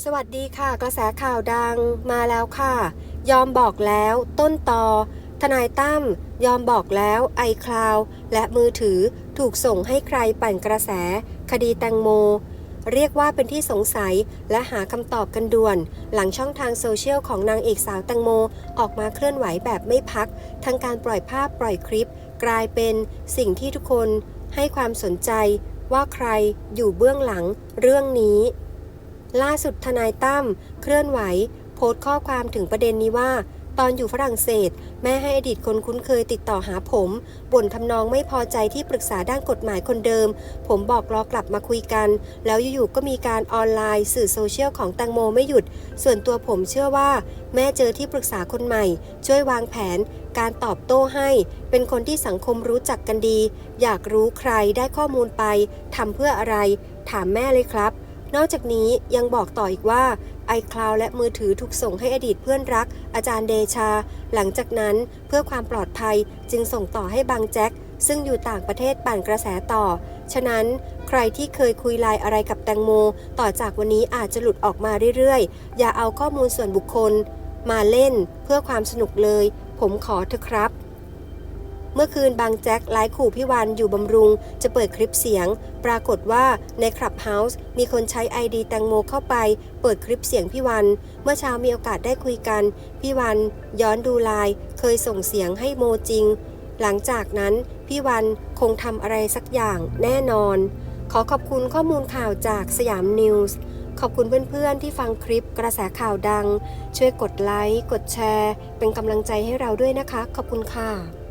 สวัสดีค่ะ กระแสข่าวดังมาแล้วค่ะ ยอมบอกแล้วต้นตอ ทนายตั้มยอมบอกแล้วไอคลาวและมือถือถูกส่งให้ใครปั่นกระแส คดีแตงโม เรียกว่าเป็นที่สงสัยและหาคำตอบกันด่วน หลังช่องทางโซเชียลของนางเอกสาวแตงโม ออกมาเคลื่อนไหวแบบไม่พัก ทั้งการปล่อยภาพปล่อยคลิป กลายเป็นสิ่งที่ทุกคนให้ความสนใจว่าใครอยู่เบื้องหลังเรื่องนี้ ล่าสุดทนายตั้มเคลื่อนไหว โพสต์ข้อความถึงประเด็นนี้ว่า ตอนอยู่ฝรั่งเศส แม่ให้อดีตคนคุ้นเคยติดต่อหาผม บ่นทำนองไม่พอใจที่ปรึกษาด้านกฎหมายคนเดิม ผมบอกรอกลับมาคุยกัน แล้วอยู่ๆก็มีการออนไลน์ สื่อโซเชียลของแตงโมไม่หยุด ส่วนตัวผมเชื่อว่า แม่เจอที่ปรึกษาคนใหม่ ช่วยวางแผน การตอบโต้ให้ เป็นคนที่สังคมรู้จักกันดี อยากรู้ใครได้ข้อมูลไปทำเพื่ออะไร ถามแม่เลยครับ นอกจากนี้ยังบอกต่ออีกว่า iCloud และมือถือถูกส่งให้อดีตเพื่อนรัก อาจารย์เดชา หลังจากนั้นเพื่อความปลอดภัยจึงส่งต่อให้บางแจ็คซึ่งอยู่ต่างประเทศปั่นกระแสต่อ ฉะนั้นใครที่เคยคุยไลน์อะไรกับแตงโม ต่อจากวันนี้อาจจะหลุดออกมาเรื่อยๆ อย่าเอาข้อมูลส่วนบุคคล มาเล่นเพื่อความสนุกเลย ผมขอเถอะครับ เมื่อคืนบางแจ็คไลฟ์ขู่พี่วันอยู่บำรุง จะเปิดคลิปเสียง ปรากฏว่าในคลับเฮาส์มีคนใช้ ID แตงโมเข้าไป เปิดคลิปเสียงพี่วัน เมื่อเช้ามีโอกาสได้คุยกัน พี่วันย้อนดูไลน์เคยส่งเสียงให้โมจริง หลังจากนั้นพี่วันคงทำอะไรสักอย่างแน่นอน ขอขอบคุณข้อมูลข่าวจากสยามนิวส์ขอบคุณเพื่อนๆ ที่ฟังคลิปกระแสข่าวดัง ช่วยกดไลค์ กดแชร์ เป็นกำลังใจให้เราด้วยนะคะ ขอบคุณค่ะ